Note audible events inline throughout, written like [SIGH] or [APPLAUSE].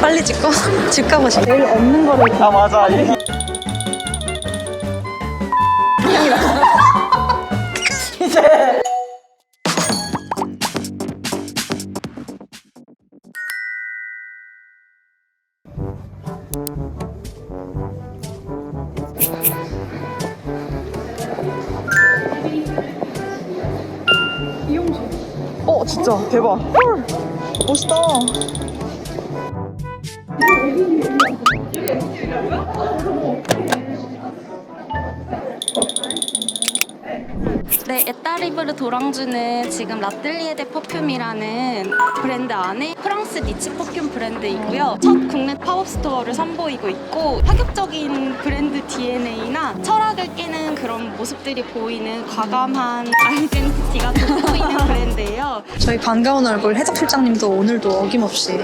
빨리 찍고 [LAUGHS] 집 가고 싶어. 제일 없는 거를 아 맞아. 이어 진짜. 대박. 헐. 멋있다 네, 에따리브르 도랑주는 지금 라틀리에데 퍼퓸이라는 브랜드 안에 프랑스 니치 퍼퓸 브랜드이고요. 첫 국내 팝업 스토어를 선보이고 있고 파격적인 브랜드 DNA나 철학을 깨는 그런 모습들이 보이는 과감한 아이덴티티가 돋보이는 [LAUGHS] 브랜드예요. 저희 반가운 얼굴 해적 실장님도 오늘도 어김없이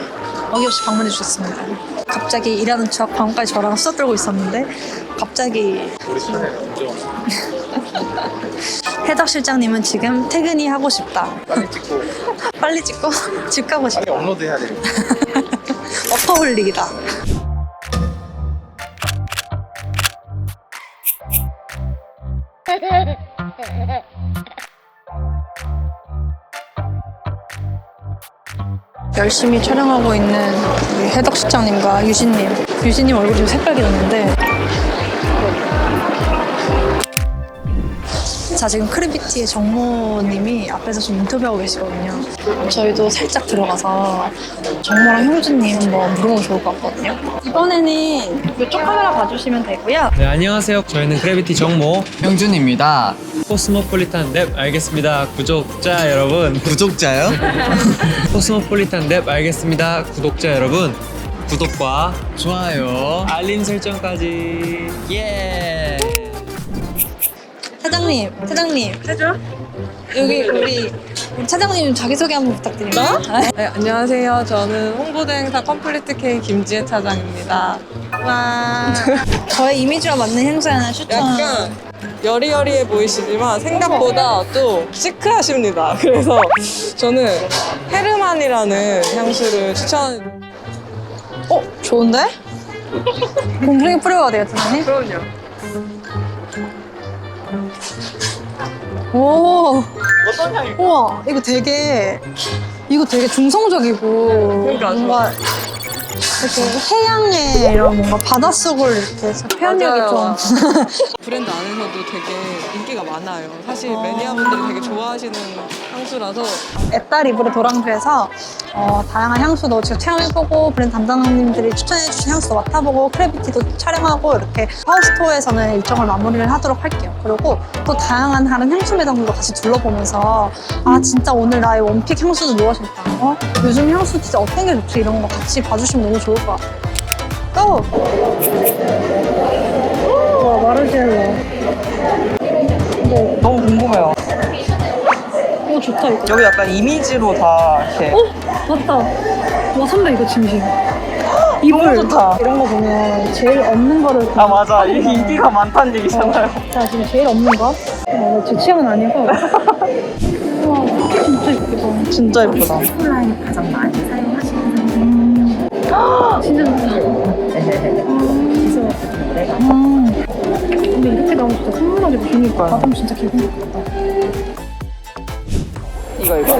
어김없이 방문해 주셨습니다. 갑자기 일하는 척 방금까지 저랑 수다 떨고 있었는데 갑자기 [LAUGHS] 해적 실장님은 지금 퇴근이 하고 싶다. 빨리 찍고 [LAUGHS] 빨리 찍고 [LAUGHS] 집 가고 싶다. 빨리 업로드 해야 되니까 [LAUGHS] 어퍼홀릭이다. 열심히 촬영하고 있는 우리 해덕 실장님과 유진님. 유진님 얼굴이 좀 새빨개졌는데. 자, 지금 크리비티의 정모님이 앞에서 좀 인터뷰하고 계시거든요. 저희도 살짝 들어가서 정모랑 형주님 한번 물어보면 좋을 것 같거든요. 이번에는 이쪽 카메라 봐주시면 되고요. 네, 안녕하세요. 저희는 그래비티 정모 형준입니다. 코스모폴리탄 랩 알겠습니다. 구독자 여러분. [LAUGHS] 구독자요? [LAUGHS] 코스모폴리탄 랩 알겠습니다. 구독자 여러분. 구독과 좋아요. 알림 설정까지. 예. 사장님, 사장님. 해줘? 여기 우리 우리 차장님 자기소개 한번 부탁드립니다. 네, 안녕하세요. 저는 홍보대행사 컴플리트 K 김지혜 차장입니다. 와. [LAUGHS] 저의 이미지와 맞는 행사에 하나 추천. 약간 여리여리해 보이시지만 생각보다 또 시크하십니다. [LAUGHS] 그래서 저는 헤르만이라는 향수를 추천. 어, 좋은데? [LAUGHS] 공중에 뿌려야 돼요, 사장님? 그럼요. 오, 어떤 향이 우와, 이거 되게 이거 되게 중성적이고 그러니까 뭔가 이렇게 해양의 이런 뭔가 바닷속을 이렇게 해서 표현력이 맞아요. 좀 [LAUGHS] 브랜드 안에서도 되게 인기가 많아요. 사실 매니아분들이 되게 좋아하시는 향수라서 앱다 리브르 도랑주에서 어, 다양한 향수도 직접 체험해보고 브랜드 담당님들이 추천해주신 향수도 맡아보고 크래비티도 촬영하고 이렇게 하우스토어에서는 일정을 마무리를 하도록 할게요. 그리고 또 다양한 다른 향수 매장들도 같이 둘러보면서 아 진짜 오늘 나의 원픽 향수는 무엇일까? 어? 요즘 향수 진짜 어떤 게 좋지? 이런 거 같이 봐주시면 너무 좋을 것 같아요. 또! 와 마르지엘로 너무 궁금해요 오 좋다 이거 여기 약간 이미지로 다 이렇게 어? 맞다. 와 선배 이거 진심. 너무 좋다 이런 거 보면 제일 없는 거를 아 맞아 이 인기가 많다는 얘기잖아요 자 지금 제일 없는 거. 어, 제 취향은 아니고. [LAUGHS] 와 진짜 예쁘다. 진짜 예쁘다 온라인 가장 많이 사용하시는 음. 진짜 좋다. 음. 근데 이렇게 나오면 진짜 선물하기 그니까요. 받으면 진짜 기분 좋겠다. 이거 이거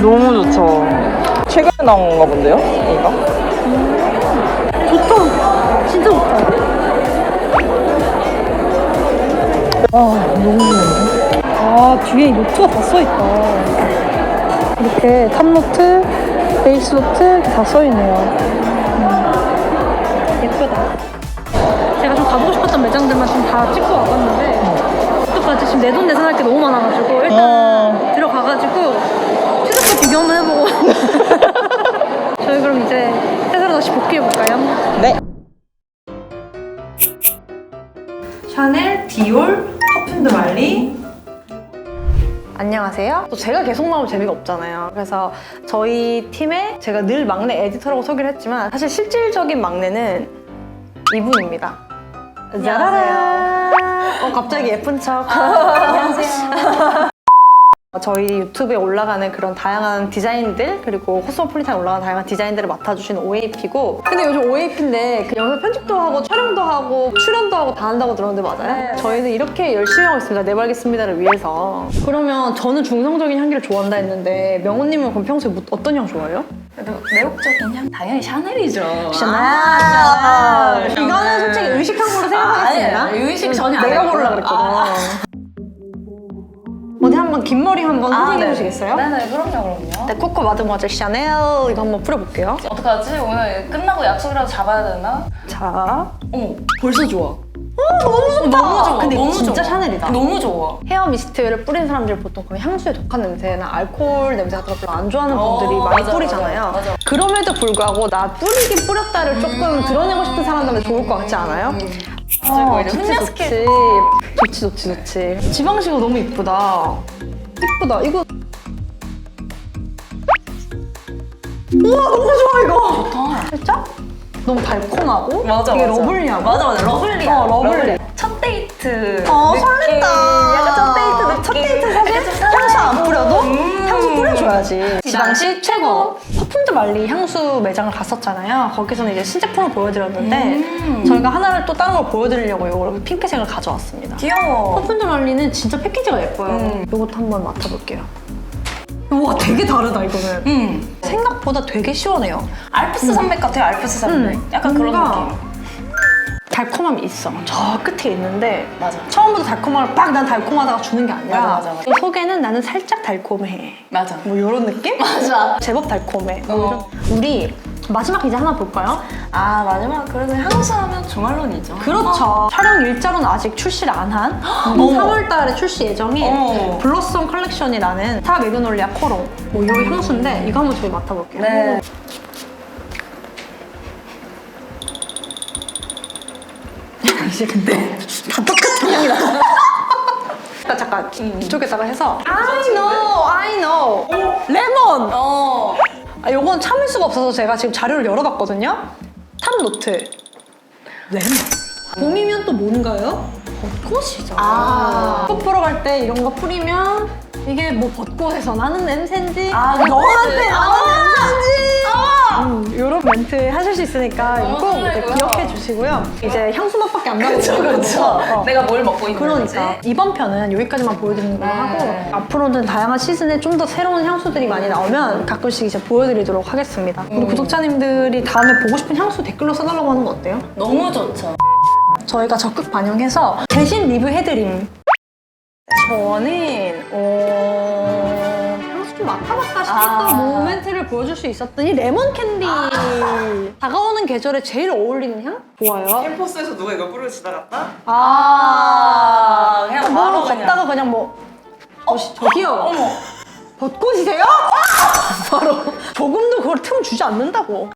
너무 좋죠 최근에 나온 건가 본데요 이거 좋다. 진짜 좋다. 와, 너무 좋은데? 아, 뒤에 노트가 다 써있다. 이렇게 탑노트, 베이스 노트 이렇게 다 써있네요. 음. 예쁘다. 제가 좀 가보고 싶었던 매장들만 좀 다 찍고 와봤는데, 어떡하지? 지금 내 돈 내산할 게 너무 많아가지고, 일단 어. 들어가가지고, 최저가 비교 한번 해보고. [LAUGHS] 저희 그럼 이제 회사로 다시 복귀해볼까요? 네 샤넬, 디올, 퍼퓸드 말리 안녕하세요. 또 제가 계속 나오면 재미가 없잖아요. 그래서 저희 팀에 제가 늘 막내 에디터라고 소개를 했지만 사실 실질적인 막내는 이분입니다. 짜라란. 어, 갑자기 예쁜 척. 안녕하세요. 저희 유튜브에 올라가는 그런 다양한 디자인들 그리고 코스모폴리탄에 올라가는 다양한 디자인들을 맡아주시는 OAP고 근데 요즘 OAP인데 그 영상 편집도 하고 촬영도 하고 출연도 하고 다 한다고 들었는데 맞아요? 저희는 이렇게 열심히 하고 있습니다 내발겠습니다를 위해서 그러면 저는 중성적인 향기를 좋아한다 했는데 명호님은 그럼 평소에 뭐- 어떤 향 좋아해요? 그래도 매혹적인 향 당연히 샤넬이죠. 샤넬 이거는 솔직히 의식한 걸로 생각하겠습니다 아. 의식 전혀 안 내가 했고. 고르라 그랬거든 아. 한번 긴 머리 한번 아, 선생님 네. 해보시겠어요? 네네, 그럼요, 그럼요. 네, 코코 마드모아젤 샤넬 이거 한번 뿌려볼게요. 어떡하지? 오늘 끝나고 약속이라도 잡아야 되나? 자, 어머, 벌써 좋아. 너무 좋다. 너무 좋아. 근데 이거 너무 진짜 좋아. 샤넬이다. 너무 좋아. 헤어 미스트를 뿌린 사람들 보통 그 향수에 독한 냄새나 알코올 냄새 같은 거 별로 안 좋아하는 어, 분들이 많이 맞아, 뿌리잖아요. 맞아, 맞아. 그럼에도 불구하고 나 뿌리긴 뿌렸다를 조금 드러내고 싶은 사람들한테 좋을 것 같지 않아요? 그리고 이제 좋지. 좋지. 좋지, 좋지, 좋지. 지방식으로 너무 이쁘다. 이쁘다. 이거. 우와, 너무 좋아, 이거. 좋다. 살짝? 너무 달콤하고 맞아, 되게 맞아. 러블리하고 맞아, 맞아. 러블리야. 어, 러블리. 첫 데이트. 어 느낌. 설렌다 뿌려줘야지 지방시 최고 퍼플드 말리 향수 매장을 갔었잖아요 거기서는 이제 신제품을 보여드렸는데 저희가 하나를 또 다른 걸 보여드리려고 이걸 핑크색을 가져왔습니다 귀여워. 퍼플드 말리는 진짜 패키지가 예뻐요 음. 이것도 한번 맡아볼게요 우와 되게 다르다 이거는 음. 생각보다 되게 시원해요 알프스 산맥 같아요, 알프스 산맥. 음. 약간 그런 뭔가 느낌. 달콤함이 있어. 저 끝에 있는데 맞아. 처음부터 달콤함을 빡 난 달콤하다가 주는 게 아니라 맞아, 맞아, 맞아. 이 속에는 나는 살짝 달콤해. 맞아. 뭐 이런 느낌? 맞아. 제법 달콤해. 어. 뭐 우리 마지막 이제 하나 볼까요? 아, 마지막 그래도 향수 하면 조말론이죠. 그렇죠. 촬영 일자로는 아직 출시를 안한 3월 달에 출시 예정인 어머. 블러썸 컬렉션이라는 스타 매그놀리아 코롱 뭐 이거 향수인데 이거 한번 저희 맡아볼게요. 네. 이제 근데 다 똑같은 향이 [LAUGHS] 나. 잠깐 잠깐 음. 이쪽에다가 해서 I know, I know. 레몬. 어. 아 요건 참을 수가 없어서 제가 지금 자료를 열어봤거든요. 탑노트. 레몬. 봄이면 또 뭔가요? 벚꽃이죠. 아. 꽃 보러 갈 때 이런 거 뿌리면 이게 뭐 벚꽃에서 나는 냄새인지 아, 너한테 그 나는 아. 냄새인지 음, 이런 멘트 하실 수 있으니까 너무 꼭 이제 설레고요. 기억해 주시고요. 이제 향수 맛밖에 안 나고 그렇죠, 그렇죠. 내가 뭘 먹고 있는지. 그러니까 이번 편은 여기까지만 보여드리는 걸로 네. 하고 앞으로는 다양한 시즌에 좀 더 새로운 향수들이 많이 나오면 가끔씩 이제 보여드리도록 하겠습니다. 음. 우리 구독자님들이 다음에 보고 싶은 향수 댓글로 써달라고 하는 거 어때요? 너무 좋죠. 저희가 적극 반영해서 대신 리뷰해드림. 저는 어... 맡아볼까 싶었던 아. 모멘트를 보여줄 수 있었던 이 레몬 캔디. 다가오는 계절에 제일 어울리는 향? 좋아요. 캠퍼스에서 누가 이걸 뿌리고 지나갔다? 아, 그냥 뭐 바로 그냥. 걷다가 그냥 뭐 어, 저기요. 어머. 벚꽃이세요? [LAUGHS] 바로 조금도 그걸 틈 주지 않는다고.